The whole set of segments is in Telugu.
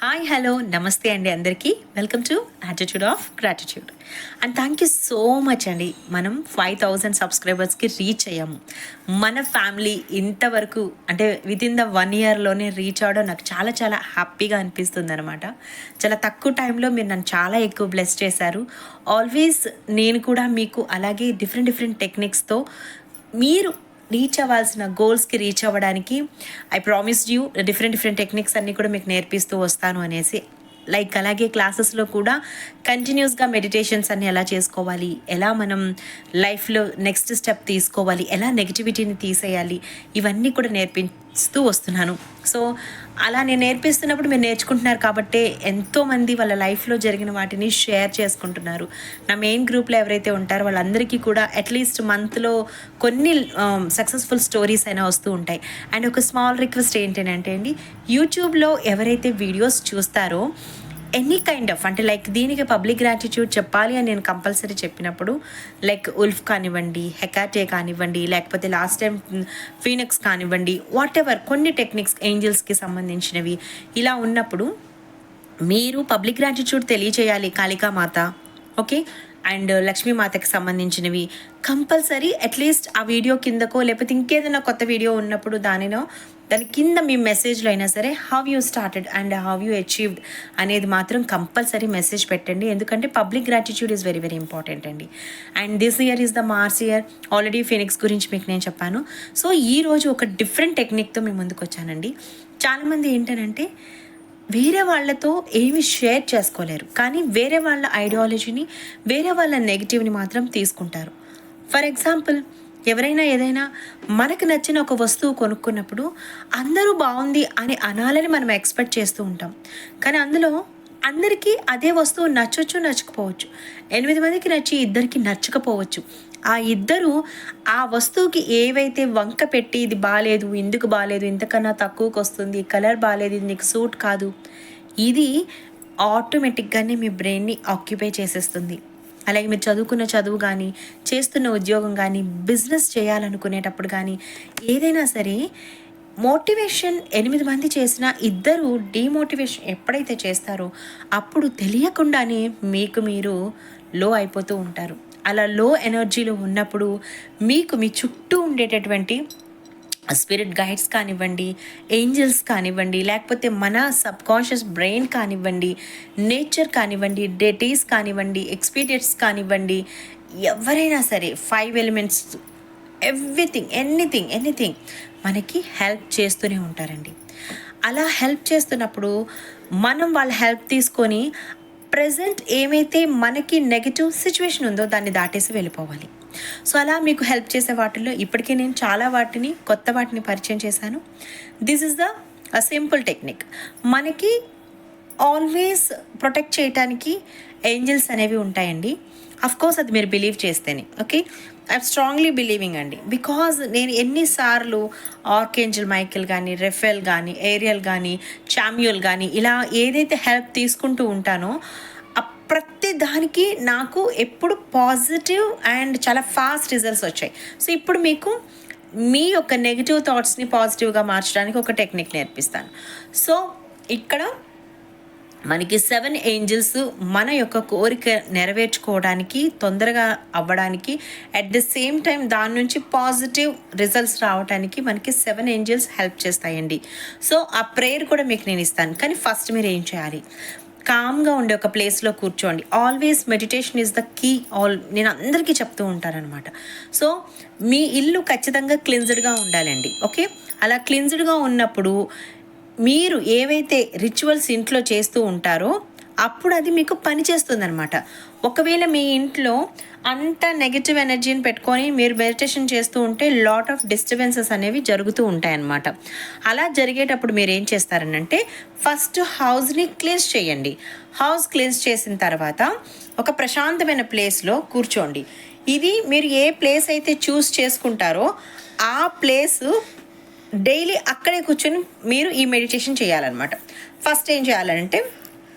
హాయ్ హలో నమస్తే అండి అందరికీ. Welcome to attitude of gratitude and thank you so much అండి. మనం ఫైవ్ థౌజండ్ సబ్స్క్రైబర్స్కి రీచ్ అయ్యాము. మన ఫ్యామిలీ ఇంతవరకు అంటే విత్ ఇన్ ద వన్ ఇయర్లోనే రీచ్ అవడం నాకు చాలా చాలా హ్యాపీగా అనిపిస్తుంది అనమాట చాలా తక్కువ టైంలో మీరు నన్ను చాలా ఎక్కువ బ్లెస్ చేశారు. ఆల్వేస్ నేను కూడా మీకు అలాగే డిఫరెంట్ డిఫరెంట్ టెక్నిక్స్తో మీరు రీచ్ అవ్వాల్సిన గోల్స్కి రీచ్ అవ్వడానికి I promise you different different techniques అన్నీ కూడా మీకు నేర్పిస్తూ వస్తాను అనేసి. లైక్ అలాగే క్లాసెస్లో కూడా కంటిన్యూస్గా మెడిటేషన్స్ అన్ని ఎలా చేసుకోవాలి ఎలా మనం లైఫ్లో నెక్స్ట్ స్టెప్ తీసుకోవాలి ఎలా నెగిటివిటీని తీసేయాలి ఇవన్నీ కూడా నేర్పిస్తూ వస్తున్నాను. సో అలా నేను నేర్పిస్తున్నప్పుడు మీరు నేర్చుకుంటున్నారు కాబట్టి ఎంతోమంది వాళ్ళ లైఫ్లో జరిగిన వాటిని షేర్ చేసుకుంటున్నారు. నా మెయిన్ గ్రూప్లో ఎవరైతే ఉంటారో వాళ్ళందరికీ కూడా అట్లీస్ట్ మంత్లో కొన్ని సక్సెస్ఫుల్ స్టోరీస్ అయినా వస్తూ ఉంటాయి. అండ్ ఒక స్మాల్ రిక్వెస్ట్ ఏంటంటే అండి యూట్యూబ్లో ఎవరైతే వీడియోస్ చూస్తారో ఎనీ కైండ్ ఆఫ్ అంటే లైక్ దీనికి పబ్లిక్ గ్రాటిట్యూడ్ చెప్పాలి అని నేను కంపల్సరీ చెప్పినప్పుడు లైక్ ఉల్ఫ్ కానివ్వండి హెకాటే కానివ్వండి లేకపోతే లాస్ట్ టైం ఫీనిక్స్ కానివ్వండి వాట్ ఎవర్ కొన్ని టెక్నిక్స్ ఏంజల్స్కి సంబంధించినవి ఇలా ఉన్నప్పుడు మీరు పబ్లిక్ గ్రాటిట్యూడ్ తెలియచేయాలి కాళికామాత ఓకే అండ్ లక్ష్మీమాతకి సంబంధించినవి. కంపల్సరీ అట్లీస్ట్ ఆ వీడియో కిందకో లేకపోతే ఇంకేదైనా కొత్త వీడియో ఉన్నప్పుడు దానిలో దాని కింద మీ మెసేజ్లో అయినా సరే how you started and how you achieved అనేది మాత్రం కంపల్సరీ మెసేజ్ పెట్టండి. ఎందుకంటే public gratitude is very very important అండి. And this year is the Mars year already phoenix గురించి మీకు నేను చెప్పాను. సో ఈ రోజు ఒక డిఫరెంట్ టెక్నిక్తో మేము ముందుకు వచ్చానండి. చాలామంది ఏంటనంటే వేరే వాళ్ళతో ఏమి షేర్ చేసుకోలేరు. కానీ వేరే వాళ్ళ ఐడియాలజీని వేరే వాళ్ళ నెగిటివ్ని మాత్రం తీసుకుంటారు. ఫర్ ఎగ్జాంపుల్ ఎవరైనా ఏదైనా మనకు నచ్చిన ఒక వస్తువు కొనుక్కున్నప్పుడు అందరూ బాగుంది అని అనాలని మనం ఎక్స్పెక్ట్ చేస్తూ ఉంటాం. కానీ అందులో అందరికీ అదే వస్తువు నచ్చొచ్చు నచ్చకపోవచ్చు. ఎనిమిది మందికి నచ్చి ఇద్దరికి నచ్చకపోవచ్చు. ఆ ఇద్దరు ఆ వస్తువుకి ఏవైతే వంక పెట్టి ఇది బాగాలేదు ఎందుకు బాగాలేదు ఇంతకన్నా తక్కువకి వస్తుంది కలర్ బాగాలేదు ఇది నీకు సూట్ కాదు ఇది ఆటోమేటిక్గానే మీ బ్రెయిన్ని ఆక్యుపై చేసేస్తుంది. అలాగే మీరు చదువుకున్న చదువు కానీ చేస్తున్న ఉద్యోగం కానీ బిజినెస్ చేయాలనుకునేటప్పుడు కానీ ఏదైనా సరే మోటివేషన్ ఎనిమిది మంది చేసిన ఇద్దరు డీమోటివేషన్ ఎప్పుడైతే చేస్తారో అప్పుడు తెలియకుండానే మీకు మీరు లో అయిపోతూ ఉంటారు. అలా లో ఎనర్జీలో ఉన్నప్పుడు మీకు మీ చుట్టూ ఉండేటటువంటి స్పిరిట్ గైడ్స్ కానివ్వండి ఏంజల్స్ కానివ్వండి లేకపోతే మన సబ్ కాన్షియస్ బ్రెయిన్ కానివ్వండి నేచర్ కానివ్వండి డేటీస్ కానివ్వండి ఎక్స్పీరియన్స్ కానివ్వండి ఎవరైనా సరే five elements everything anything anything మనకి హెల్ప్ చేస్తూనే ఉంటారండి. అలా హెల్ప్ చేస్తున్నప్పుడు మనం వాళ్ళ హెల్ప్ తీసుకొని ప్రజెంట్ ఏమైతే మనకి నెగిటివ్ సిచ్యువేషన్ ఉందో దాన్ని దాటేసి వెళ్ళిపోవాలి. సో అలా మీకు హెల్ప్ చేసే వాటిల్లో ఇప్పటికే నేను చాలా వాటిని కొత్త వాటిని పరిచయం చేశాను. This is the simple technique మనకి ఆల్వేస్ ప్రొటెక్ట్ చేయడానికి ఏంజల్స్ అనేవి ఉంటాయండి. కోర్స్ అది మీరు బిలీవ్ చేస్తేనే ఓకే ఐ స్ట్రాంగ్లీ బిలీవింగ్ అండి. బికాజ్ నేను ఎన్నిసార్లు ఆర్కేంజల్ మైకిల్ కానీ రెఫెల్ కానీ ఏరియల్ కానీ చామ్యూల్ కానీ ఇలా ఏదైతే హెల్ప్ తీసుకుంటూ ఉంటానో ప్రతి దానికి నాకు ఎప్పుడు పాజిటివ్ అండ్ చాలా ఫాస్ట్ రిజల్ట్స్ వచ్చాయి. సో ఇప్పుడు మీకు మీ యొక్క నెగిటివ్ థాట్స్ని పాజిటివ్గా మార్చడానికి ఒక టెక్నిక్ నేర్పిస్తాను. సో ఇక్కడ మనకి సెవెన్ ఏంజల్స్ మన యొక్క కోరిక నెరవేర్చుకోవడానికి తొందరగా అవ్వడానికి అట్ ద సేమ్ టైం దాని నుంచి పాజిటివ్ రిజల్ట్స్ రావడానికి మనకి సెవెన్ ఏంజల్స్ హెల్ప్ చేస్తాయండి. సో ఆ ప్రేయర్ కూడా మీకు నేను ఇస్తాను. కానీ ఫస్ట్ మీరు ఏం చేయాలి? కామ్గా ఉండే ఒక ప్లేస్లో కూర్చోండి. Always meditation is the key all నేను అందరికీ చెప్తూ ఉంటారనమాట సో మీ ఇల్లు ఖచ్చితంగా క్లిన్జ్డ్గా ఉండాలండి. ఓకే? అలా క్లిన్జ్డ్గా ఉన్నప్పుడు మీరు ఏవైతే రిచువల్స్ ఇంట్లో చేస్తూ ఉంటారో అప్పుడు అది మీకు పని చేస్తుందనమాట ఒకవేళ మీ ఇంట్లో అంత నెగిటివ్ ఎనర్జీని పెట్టుకొని మీరు మెడిటేషన్ చేస్తూ ఉంటే లాట్ ఆఫ్ డిస్టర్బెన్సెస్ అనేవి జరుగుతూ ఉంటాయన్నమాట. అలా జరిగేటప్పుడు మీరు ఏం చేస్తారనంటే ఫస్ట్ హౌస్ని క్లీన్స్ చేయండి. హౌస్ క్లీన్స్ చేసిన తర్వాత ఒక ప్రశాంతమైన ప్లేస్లో కూర్చోండి. ఇది మీరు ఏ ప్లేస్ అయితే చూస్ చేసుకుంటారో ఆ ప్లేస్ డైలీ అక్కడే కూర్చొని మీరు ఈ మెడిటేషన్ చేయాలన్నమాట. ఫస్ట్ ఏం చేయాలంటే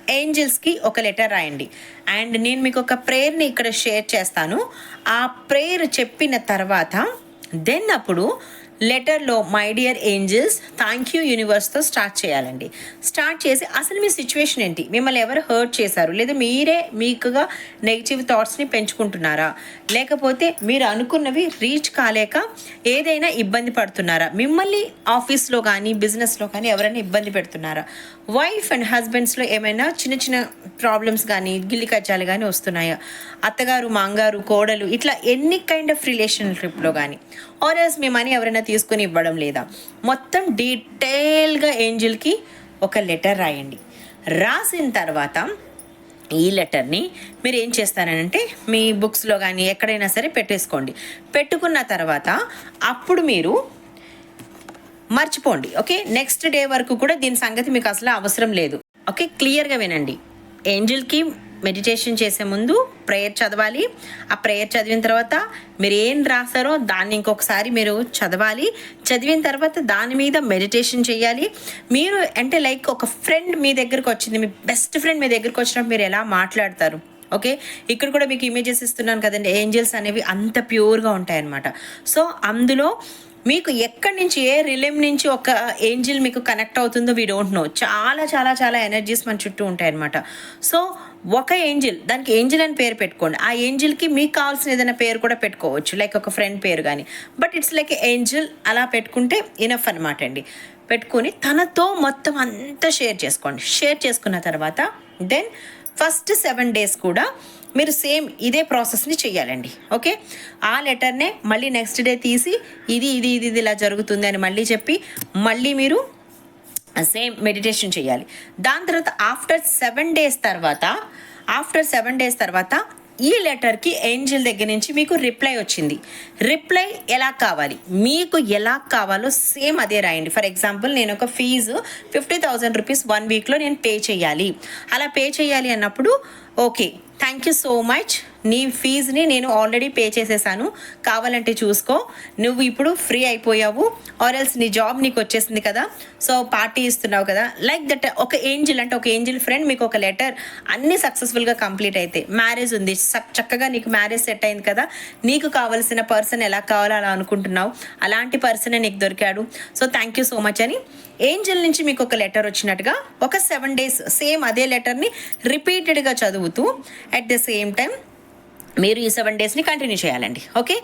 ఏంజిల్స్కి ఒక లెటర్ రాయండి. అండ్ నేను మీకు ఒక ప్రేయర్ని ఇక్కడ షేర్ చేస్తాను. ఆ ప్రేయర్ చెప్పిన తర్వాత దెన్ అప్పుడు లెటర్లో my dear angels thank you యూనివర్స్తో start చేయాలండి. స్టార్ట్ చేసి అసలు మీ సిచ్యువేషన్ ఏంటి? మిమ్మల్ని ఎవరు హర్ట్ చేశారు? లేదా మీరే మీకుగా నెగిటివ్ థాట్స్ని పెంచుకుంటున్నారా? లేకపోతే మీరు అనుకున్నవి రీచ్ కాలేక ఏదైనా ఇబ్బంది పడుతున్నారా? మిమ్మల్ని ఆఫీస్లో కానీ బిజినెస్లో కానీ ఎవరైనా ఇబ్బంది పెడుతున్నారా? వైఫ్ అండ్ హస్బెండ్స్లో ఏమైనా చిన్న చిన్న ప్రాబ్లమ్స్ కానీ గిల్లి కచ్చాలు కానీ వస్తున్నాయా? అత్తగారు మాంగారు కోడలు ఇట్లా ఎన్ని కైండ్ ఆఫ్ రిలేషన్షిప్లో కానీ ఆర్ఎస్ మీ మనీ ఎవరైనా తీసుకొని ఇవ్వడం లేదా? మొత్తం డీటెయిల్గా ఏంజిల్కి ఒక లెటర్ రాయండి. రాసిన తర్వాత ఈ లెటర్ని మీరు ఏం చేస్తారనంటే మీ బుక్స్లో కానీ ఎక్కడైనా సరే పెట్టేసుకోండి. పెట్టుకున్న తర్వాత అప్పుడు మీరు మర్చిపోండి. ఓకే? నెక్స్ట్ డే వరకు కూడా దీని సంగతి మీకు అసలు అవసరం లేదు. ఓకే? క్లియర్గా వినండి. ఏంజిల్కి మెడిటేషన్ చేసే ముందు ప్రేయర్ చదవాలి. ఆ ప్రేయర్ చదివిన తర్వాత మీరు ఏం రాస్తారో దాన్ని ఇంకొకసారి మీరు చదవాలి. చదివిన తర్వాత దాని మీద మెడిటేషన్ చేయాలి. మీరు అంటే లైక్ ఒక ఫ్రెండ్ మీ దగ్గరకు వచ్చింది. మీ బెస్ట్ ఫ్రెండ్ మీ దగ్గరకు వచ్చినప్పుడు మీరు ఎలా మాట్లాడతారు? ఓకే ఇక్కడ కూడా మీకు ఇమేజెస్ ఇస్తున్నాను కదండి. ఏంజల్స్ అనేవి అంత ప్యూర్గా ఉంటాయన్నమాట. సో అందులో మీకు ఎక్కడి నుంచి ఏ రిలేమ్ నుంచి ఒక ఏంజిల్ మీకు కనెక్ట్ అవుతుందో వీ డోంట్ నో చాలా చాలా చాలా ఎనర్జీస్ మన చుట్టూ ఉంటాయన్నమాట. సో ఒక ఏంజిల్ దానికి ఏంజిల్ అని పేరు పెట్టుకోండి. ఆ ఏంజిల్కి మీకు కావాల్సిన ఏదైనా పేరు కూడా పెట్టుకోవచ్చు. లైక్ ఒక ఫ్రెండ్ పేరు కానీ బట్ ఇట్స్ లైక్ ఏంజిల్ అలా పెట్టుకుంటే ఇనఫ్ అనమాట అండి. పెట్టుకొని తనతో మొత్తం అంతా షేర్ చేసుకోండి. షేర్ చేసుకున్న తర్వాత దెన్ ఫస్ట్ సెవెన్ డేస్ కూడా మీరు సేమ్ ఇదే ప్రాసెస్ని చేయాలండి. ఓకే? ఆ లెటర్నే మళ్ళీ నెక్స్ట్ డే తీసి ఇది ఇది ఇది ఇది ఇలా జరుగుతుంది అని మళ్ళీ చెప్పి మళ్ళీ మీరు సేమ్ మెడిటేషన్ చేయాలి. దాని తర్వాత ఆఫ్టర్ సెవెన్ డేస్ తర్వాత ఆఫ్టర్ సెవెన్ డేస్ తర్వాత ఈ లెటర్కి ఏంజిల్ దగ్గర నుంచి మీకు రిప్లై వచ్చింది. రిప్లై ఎలా కావాలి? మీకు ఎలా కావాలో సేమ్ అదే రాయండి. ఫర్ ఎగ్జాంపుల్ నేను ఒక fee fifty thousand rupees one వీక్లో నేను పే చేయాలి. అలా పే చేయాలి అన్నప్పుడు okay thank you so much నీ ఫీజుని నేను ఆల్రెడీ పే చేసేసాను. కావాలంటే చూసుకో. నువ్వు ఇప్పుడు ఫ్రీ అయిపోయావు. ఆర్ ఎల్స్ నీ జాబ్ నీకు వచ్చేసింది కదా. సో పార్టీ ఇస్తున్నావు కదా. లైక్ దట్ ఒక ఏంజిల్ అంటే ఒక ఏంజిల్ ఫ్రెండ్ మీకు ఒక లెటర్ అన్ని సక్సెస్ఫుల్గా కంప్లీట్ అయితే. మ్యారేజ్ ఉంది. చక్కగా నీకు మ్యారేజ్ సెట్ అయింది కదా. నీకు కావాల్సిన పర్సన్ ఎలా కావాలో అలా అనుకుంటున్నావు. అలాంటి పర్సనే నీకు దొరికాడు. So thank you so much అని ఏంజల్ నుంచి మీకు ఒక లెటర్ వచ్చినట్టుగా ఒక సెవెన్ డేస్ సేమ్ అదే లెటర్ని రిపీటెడ్గా చదువుతూ అట్ ద సేమ్ టైం మీరు ఈ సెవెన్ డేస్ని కంటిన్యూ చేయాలండి ఓకే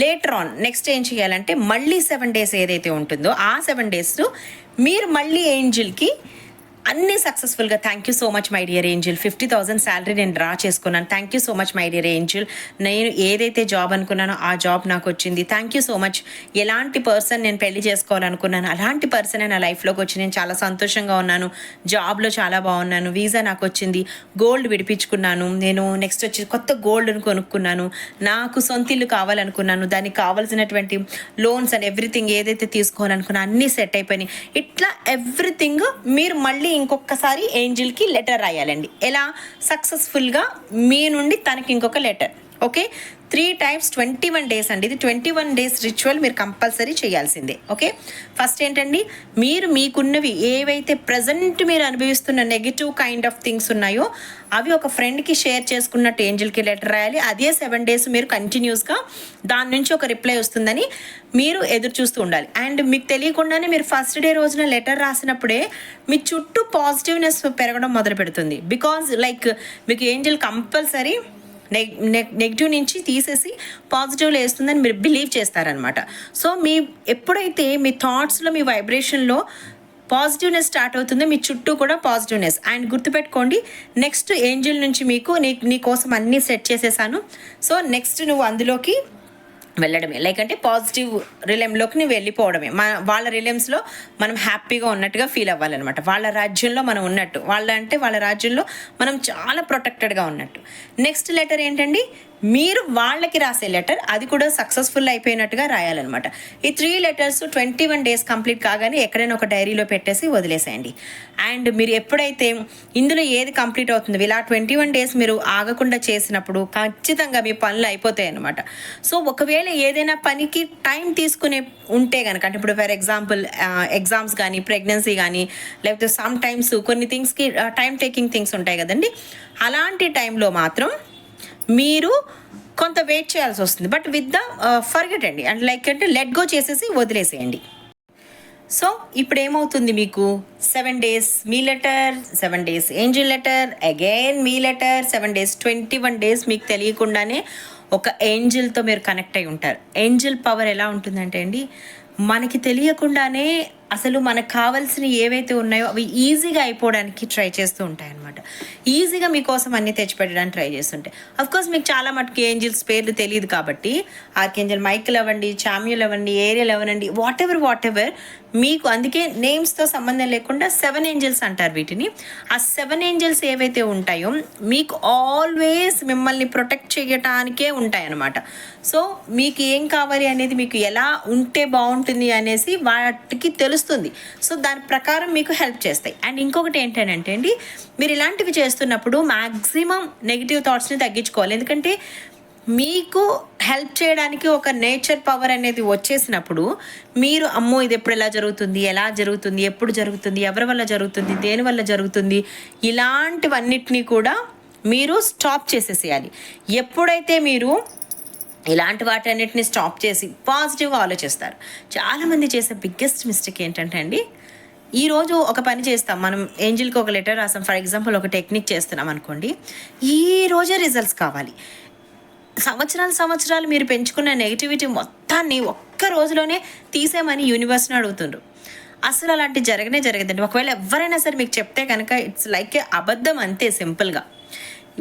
లేటర్ ఆన్ నెక్స్ట్ ఏం చేయాలంటే మళ్ళీ సెవెన్ డేస్ ఏదైతే ఉంటుందో ఆ సెవెన్ డేస్ మీరు మళ్ళీ ఏంజిల్కి అన్నీ సక్సెస్ఫుల్గా thank you so much my dear angel fifty thousand salary నేను డ్రా చేసుకున్నాను. Thank you so much my dear angel నేను ఏదైతే జాబ్ అనుకున్నానో ఆ జాబ్ నాకు వచ్చింది. థ్యాంక్ యూ సో మచ్ ఎలాంటి పర్సన్ నేను పెళ్ళి చేసుకోవాలనుకున్నాను అలాంటి పర్సన్ నా లైఫ్లోకి వచ్చి నేను చాలా సంతోషంగా ఉన్నాను. జాబ్లో చాలా బాగున్నాను. వీసా నాకు వచ్చింది. గోల్డ్ విడిపించుకున్నాను. నేను నెక్స్ట్ వచ్చి కొత్త గోల్డ్ను కొనుక్కున్నాను. నాకు సొంత ఇల్లు కావాలనుకున్నాను. దానికి కావాల్సినటువంటి లోన్స్ అండ్ ఎవ్రీథింగ్ ఏదైతే తీసుకోవాలనుకున్నా అన్నీ సెట్ అయిపోయినాయి. ఇట్లా ఎవ్రీథింగ్ మీరు మళ్ళీ ఇంకొకసారి ఏంజిల్కి లెటర్ రాయాలండి. ఎలా? సక్సెస్ఫుల్గా మీ నుండి తనకి ఇంకొక letter. Okay? Three times twenty one days అండి. ఇది ట్వంటీ వన్ డేస్ రిచువల్ మీరు కంపల్సరీ చేయాల్సిందే. ఓకే? ఫస్ట్ ఏంటండి మీరు మీకున్నవి ఏవైతే ప్రజెంట్ మీరు అనుభవిస్తున్న నెగిటివ్ కైండ్ ఆఫ్ థింగ్స్ ఉన్నాయో అవి ఒక ఫ్రెండ్కి షేర్ చేసుకున్నట్టు ఏంజిల్కి లెటర్ రాయాలి. అదే సెవెన్ డేస్ మీరు కంటిన్యూస్గా దాని నుంచి ఒక రిప్లై వస్తుందని మీరు ఎదురు చూస్తూ ఉండాలి. అండ్ మీకు తెలియకుండానే మీరు ఫస్ట్ డే రోజున లెటర్ రాసినప్పుడే మీ చుట్టూ పాజిటివ్నెస్ పెరగడం మొదలు పెడుతుంది బికాజ్ లైక్ మీకు ఏంజిల్ కంపల్సరీ నెగ్ నెగిటివ్ నుంచి తీసేసి పాజిటివ్లో వేస్తుందని మీరు బిలీవ్ చేస్తారనమాట సో మీ ఎప్పుడైతే మీ థాట్స్లో మీ వైబ్రేషన్లో పాజిటివ్నెస్ స్టార్ట్ అవుతుందో మీ చుట్టూ కూడా పాజిటివ్నెస్ అండ్ గుర్తుపెట్టుకోండి నెక్స్ట్ ఏంజిల్ నుంచి మీకు నీ నీ కోసం అన్నీ సెట్ చేసేసాను. సో నెక్స్ట్ నువ్వు అందులోకి వెళ్ళడమే. లైక్ అంటే పాజిటివ్ రిలయంలోకి నువ్వు వెళ్ళిపోవడమే. మన వాళ్ళ రిలెమ్స్లో మనం హ్యాపీగా ఉన్నట్టుగా ఫీల్ అవ్వాలన్నమాట. వాళ్ళ రాజ్యంలో మనం ఉన్నట్టు. వాళ్ళ అంటే వాళ్ళ రాజ్యంలో మనం చాలా ప్రొటెక్టెడ్గా ఉన్నట్టు. నెక్స్ట్ లెటర్ ఏంటండి? మీరు వాళ్ళకి రాసే లెటర్ అది కూడా సక్సెస్ఫుల్ అయిపోయినట్టుగా రాయాలన్నమాట. ఈ three letters twenty one days complete కాగానే ఎక్కడైనా ఒక డైరీలో పెట్టేసి వదిలేసేయండి. అండ్ మీరు ఎప్పుడైతే ఇందులో ఏది కంప్లీట్ అవుతుందో ఇలా ట్వంటీ వన్ డేస్ మీరు ఆగకుండా చేసినప్పుడు ఖచ్చితంగా మీ పనులు అయిపోతాయి అనమాట సో ఒకవేళ ఏదైనా పనికి టైం తీసుకునే ఉంటే కనుక అంటే ఇప్పుడు ఫర్ ఎగ్జాంపుల్ ఎగ్జామ్స్ కానీ ప్రెగ్నెన్సీ కానీ లేకపోతే సమ్ టైమ్స్ కొన్ని థింగ్స్కి టైం టేకింగ్ థింగ్స్ ఉంటాయి కదండి. అలాంటి టైంలో మాత్రం మీరు కొంత వెయిట్ చేయాల్సి వస్తుంది. బట్ విత్ ద ఫర్గెట్ అండి. అండ్ లైక్ అంటే లెట్ గో చేసేసి వదిలేసేయండి. సో ఇప్పుడు ఏమవుతుంది మీకు? సెవెన్ డేస్ మీ letter seven days angel letter again మీ letter seven days twenty one days మీకు తెలియకుండానే ఒక ఏంజిల్తో మీరు కనెక్ట్ అయి ఉంటారు. ఏంజిల్ పవర్ ఎలా ఉంటుందంటే అండి మనకి తెలియకుండానే అసలు మనకు కావాల్సిన ఏవైతే ఉన్నాయో అవి ఈజీగా అయిపోవడానికి ట్రై చేస్తూ ఉంటాయి అనమాట ఈజీగా మీకోసం అన్ని తెచ్చిపెట్టడానికి ట్రై చేస్తుంటాయి. అఫ్ కోర్స్ మీకు చాలా మటుకు ఏంజిల్స్ పేర్లు తెలియదు కాబట్టి ఆర్కేంజల్ మైకిల్ అవ్వండి చామ్యూల్ అవ్వండి ఏరియల్ అవ్వనండి వాట్ ఎవర్ వాట్ ఎవర్ మీకు అందుకే నేమ్స్తో సంబంధం లేకుండా సెవెన్ ఏంజల్స్ అంటారు వీటిని. ఆ సెవెన్ ఏంజల్స్ ఏవైతే ఉంటాయో మీకు ఆల్వేస్ మిమ్మల్ని ప్రొటెక్ట్ చేయటానికే ఉంటాయి అన్నమాట సో మీకు ఏం కావాలి అనేది మీకు ఎలా ఉంటే బాగుంటుంది అనేసి వాటికి తెలుస్తుంది. సో దాని ప్రకారం మీకు హెల్ప్ చేస్తాయి. అండ్ ఇంకొకటి ఏంటంటే అండి మీరు ఇలాంటివి చేస్తున్నప్పుడు మ్యాక్సిమం నెగిటివ్ థాట్స్ని తగ్గించుకోవాలి. ఎందుకంటే మీకు హెల్ప్ చేయడానికి ఒక నేచర్ పవర్ అనేది వచ్చేసినప్పుడు మీరు అమ్మో ఇది ఎప్పుడు ఎలా జరుగుతుంది? ఎలా జరుగుతుంది? ఎప్పుడు జరుగుతుంది? ఎవరి వల్ల జరుగుతుంది? దేని వల్ల జరుగుతుంది? ఇలాంటివన్నిటినీ కూడా మీరు స్టాప్ చేసేసేయాలి. ఎప్పుడైతే మీరు ఇలాంటి వాటన్నిటిని స్టాప్ చేసి పాజిటివ్గా ఆలోచిస్తారు చాలామంది చేసే బిగ్గెస్ట్ మిస్టేక్ ఏంటంటే అండి ఈరోజు ఒక పని చేస్తాం. మనం ఏంజిల్కి ఒక లెటర్ రాసాం. ఫర్ ఎగ్జాంపుల్ ఒక టెక్నిక్ చేస్తున్నాం అనుకోండి ఈ రోజే రిజల్ట్స్ కావాలి. సంవత్సరాలు సంవత్సరాలు మీరు పెంచుకున్న నెగిటివిటీ మొత్తాన్ని ఒక్క రోజులోనే తీసేమని యూనివర్స్ని అడుగుతుండ్రు. అసలు అలాంటి జరగనే జరగదండి. ఒకవేళ ఎవరైనా సరే మీకు చెప్తే కనుక ఇట్స్ లైక్ అబద్ధం అంతే సింపుల్గా.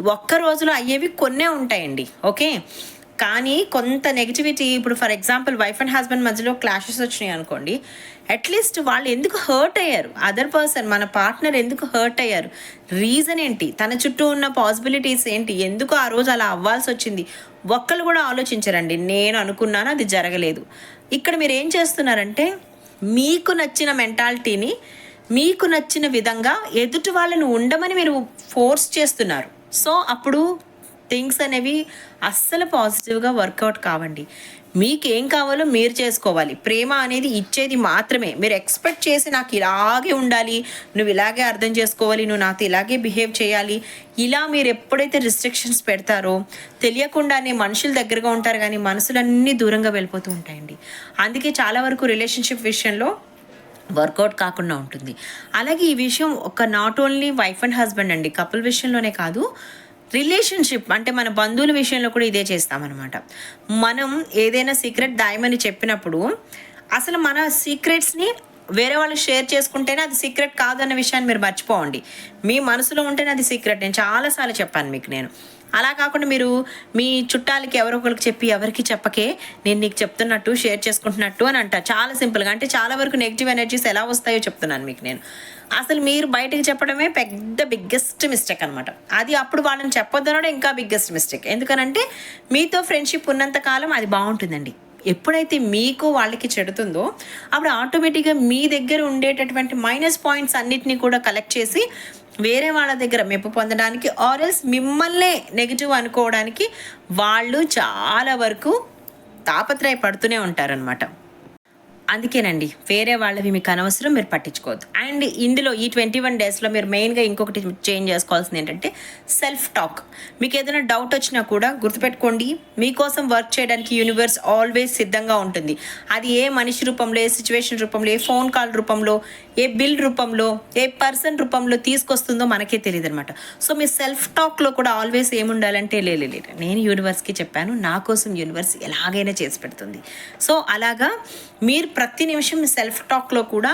ఒక్క రోజులో అయ్యేవి కొన్నే ఉంటాయండి. ఓకే? కానీ కొంత నెగిటివిటీ ఇప్పుడు for example wife and husband మధ్యలో క్లాషెస్ వచ్చినాయి అనుకోండి అట్లీస్ట్ వాళ్ళు ఎందుకు హర్ట్ అయ్యారు? అదర్ పర్సన్ మన పార్ట్నర్ ఎందుకు హర్ట్ అయ్యారు? రీజన్ ఏంటి? తన చుట్టూ ఉన్న పాసిబిలిటీస్ ఏంటి? ఎందుకు ఆ రోజు అలా అవ్వాల్సి వచ్చింది? ఒక్కరు కూడా ఆలోచించరండి నేను అనుకున్నాను అది జరగలేదు. ఇక్కడ మీరు ఏం చేస్తున్నారంటే మీకు నచ్చిన మెంటాలిటీని మీకు నచ్చిన విధంగా ఎదుటి వాళ్ళను ఉండమని మీరు ఫోర్స్ చేస్తున్నారు. సో అప్పుడు థింగ్స్ అనేవి అస్సలు పాజిటివ్గా వర్కౌట్ కావండి. మీకు ఏం కావాలో మీరు చేసుకోవాలి. ప్రేమ అనేది ఇచ్చేది మాత్రమే. మీరు ఎక్స్పెక్ట్ చేసి నాకు ఇలాగే ఉండాలి నువ్వు ఇలాగే అర్థం చేసుకోవాలి నువ్వు నాతో ఇలాగే బిహేవ్ చేయాలి ఇలా మీరు ఎప్పుడైతే రిస్ట్రిక్షన్స్ పెడతారో తెలియకుండానే మనుషుల దగ్గరగా ఉంటారు కానీ మనసులన్నీ దూరంగా వెళ్ళిపోతూ ఉంటాయండి. అందుకే చాలా వరకు రిలేషన్షిప్ విషయంలో వర్కౌట్ కాకుండా ఉంటుంది. అలాగే ఈ విషయం ఒక not only wife and husband అండి. కపుల్ విషయంలోనే కాదు రిలేషన్షిప్ అంటే మన బంధువుల విషయంలో కూడా ఇదే చేస్తామన్నమాట. మనం ఏదైనా సీక్రెట్ దాయమని చెప్పినప్పుడు అసలు మన సీక్రెట్స్ని వేరే వాళ్ళు షేర్ చేసుకుంటేనే అది సీక్రెట్ కాదన్న విషయాన్ని మీరు మర్చిపోండి. మీ మనసులో ఉంటేనే అది సీక్రెట్. నేను చాలాసార్లు చెప్పాను మీకు నేను. అలా కాకుండా మీరు మీ చుట్టాలకి ఎవరో ఒకరికి చెప్పి ఎవరికి చెప్పకే నేను నీకు చెప్తున్నట్టు షేర్ చేసుకుంటున్నట్టు అని అంట చాలా సింపుల్గా అంటే చాలా వరకు నెగిటివ్ ఎనర్జీస్ ఎలా వస్తాయో చెప్తున్నాను మీకు నేను. అసలు మీరు బయటకు చెప్పడమే పెద్ద బిగ్గెస్ట్ మిస్టేక్ అనమాట అది అప్పుడు వాళ్ళని చెప్పొద్దనడం ఇంకా బిగ్గెస్ట్ మిస్టేక్. ఎందుకనంటే మీతో ఫ్రెండ్షిప్ ఉన్నంత కాలం అది బాగుంటుందండి. ఎప్పుడైతే మీకు వాళ్ళకి చెడుతుందో అప్పుడు ఆటోమేటిక్గా మీ దగ్గర ఉండేటటువంటి మైనస్ పాయింట్స్ అన్నిటినీ కూడా కలెక్ట్ చేసి వేరే వాళ్ళ దగ్గర మెప్పు పొందడానికి ఆర్ఎల్స్ మిమ్మల్నే నెగిటివ్ అనుకోవడానికి వాళ్ళు చాలా వరకు తాపత్రయపడుతూనే ఉంటారనమాట అందుకేనండి వేరే వాళ్ళవి మీకు అనవసరం మీరు పట్టించుకోవద్దు. అండ్ ఇందులో ఈ ట్వంటీ వన్ డేస్లో మీరు మెయిన్గా ఇంకొకటి చేంజ్ చేసుకోవాల్సింది ఏంటంటే సెల్ఫ్ టాక్ మీకు ఏదైనా డౌట్ వచ్చినా కూడా గుర్తుపెట్టుకోండి మీకోసం వర్క్ చేయడానికి యూనివర్స్ ఆల్వేస్ సిద్ధంగా ఉంటుంది. అది ఏ మనిషి రూపంలో ఏ సిచ్యువేషన్ రూపంలో ఏ ఫోన్ కాల్ రూపంలో ఏ బిల్ రూపంలో ఏ పర్సన్ రూపంలో తీసుకొస్తుందో మనకే తెలియదు అనమాట సో మీ సెల్ఫ్ టాక్లో కూడా ఆల్వేస్ ఏముండాలంటే లేదు లేదు నేను యూనివర్స్కి చెప్పాను నా కోసం యూనివర్స్ ఎలాగైనా చేసి పెడుతుంది. సో అలాగా మీరు ప్రతి నిమిషం మీ సెల్ఫ్ టాక్లో కూడా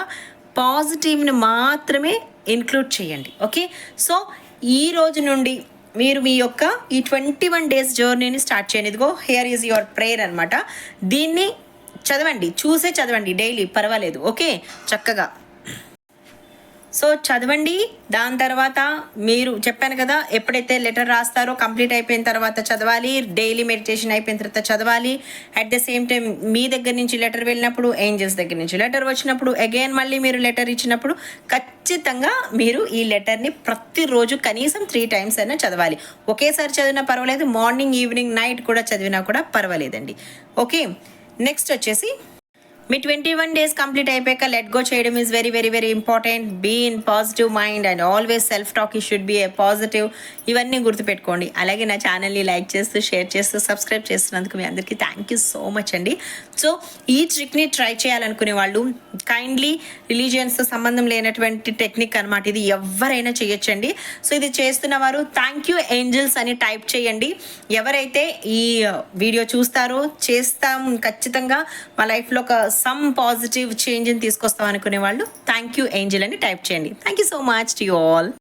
పాజిటివ్ని మాత్రమే ఇన్క్లూడ్ చేయండి. ఓకే సో ఈ రోజు నుండి మీరు మీ యొక్క ఈ ట్వంటీ వన్ డేస్ జర్నీని స్టార్ట్ చేయండి. ఇదిగో హియర్ ఈజ్ యువర్ ప్రేయర్ అనమాట దీన్ని చదవండి చూసే చదవండి డైలీ పర్వాలేదు. ఓకే చక్కగా. సో చదవండి. దాని తర్వాత మీరు చెప్పాను కదా ఎప్పుడైతే లెటర్ రాస్తారో కంప్లీట్ అయిపోయిన తర్వాత చదవాలి. డైలీ మెడిటేషన్ అయిపోయిన తర్వాత చదవాలి. అట్ ద సేమ్ టైం మీ దగ్గర నుంచి లెటర్ వెళ్ళినప్పుడు ఏంజల్స్ దగ్గర నుంచి లెటర్ వచ్చినప్పుడు అగైన్ మళ్ళీ మీరు లెటర్ ఇచ్చినప్పుడు ఖచ్చితంగా మీరు ఈ లెటర్ని ప్రతిరోజు కనీసం త్రీ టైమ్స్ అయినా చదవాలి. ఒకేసారి చదివినా పర్వాలేదు మార్నింగ్ ఈవినింగ్ నైట్ కూడా చదివినా కూడా పర్వాలేదండి. ఓకే నెక్స్ట్ వచ్చేసి మీ ట్వంటీ వన్ డేస్ కంప్లీట్ అయిపోయాక లెట్ గో చేయడం is very very very important be in positive mind and always self talk ఈ షుడ్ బి ఏ పాజిటివ్ ఇవన్నీ గుర్తుపెట్టుకోండి. అలాగే నా ఛానల్ని లైక్ చేస్తూ షేర్ చేస్తూ సబ్స్క్రైబ్ చేస్తున్నందుకు మీ అందరికీ థ్యాంక్ యూ సో మచ్ అండి. సో ఈ ట్రిక్ని ట్రై చేయాలనుకునే వాళ్ళు కైండ్లీ రిలీజియన్స్తో సంబంధం లేనటువంటి టెక్నిక్ అనమాట ఇది ఎవరైనా చేయొచ్చండి. సో ఇది చేస్తున్న వారు థ్యాంక్ యూ ఏంజల్స్ అని టైప్ చేయండి. ఎవరైతే ఈ వీడియో చూస్తారో చేస్తాం ఖచ్చితంగా మా లైఫ్లో ఒక సమ్ పాజిటివ్ చేంజ్ని తీసుకొస్తాం అనుకునే వాళ్ళు థ్యాంక్ యూ ఏంజిల్ అని టైప్ చేయండి. Thank you so much to you all